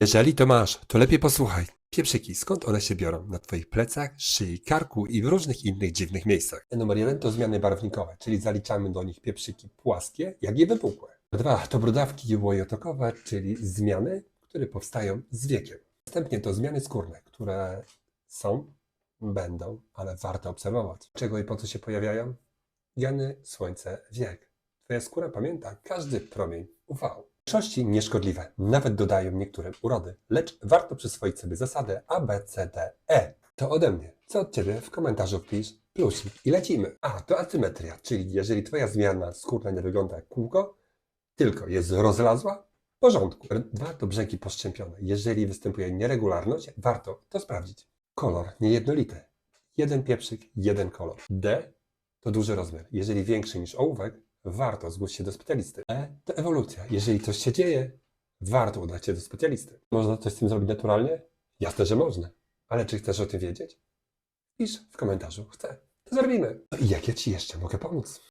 Jeżeli to masz, to lepiej posłuchaj. Pieprzyki, skąd one się biorą? Na twoich plecach, szyi, karku i w różnych innych dziwnych miejscach. Numer jeden to zmiany barwnikowe, czyli zaliczamy do nich pieprzyki płaskie, jak i wypukłe. Dwa to brudawki łojotokowe, czyli zmiany, które powstają z wiekiem. Następnie to zmiany skórne, które są, będą, ale warto obserwować. Czego i po co się pojawiają? Jany, słońce, wiek. Twoja skóra pamięta każdy promień UV. Większości nieszkodliwe, nawet dodają niektórym urody, lecz warto przyswoić sobie zasadę A, B, C, D, E. To ode mnie. Co od Ciebie? W komentarzu wpisz plusik i lecimy. A, to asymetria, czyli jeżeli Twoja zmiana skórna nie wygląda jak kółko, tylko jest rozlazła, w porządku. Dwa to brzegi poszczępione. Jeżeli występuje nieregularność, warto to sprawdzić. Kolor niejednolity. Jeden pieprzyk, jeden kolor. D to duży rozmiar. Jeżeli większy niż ołówek, warto zgłosić się do specjalisty. E to ewolucja. Jeżeli coś się dzieje, warto udać się do specjalisty. Można coś z tym zrobić naturalnie? Jasne, że można. Ale czy chcesz o tym wiedzieć? Pisz w komentarzu. Chcę. To zrobimy. No i jak ja Ci jeszcze mogę pomóc?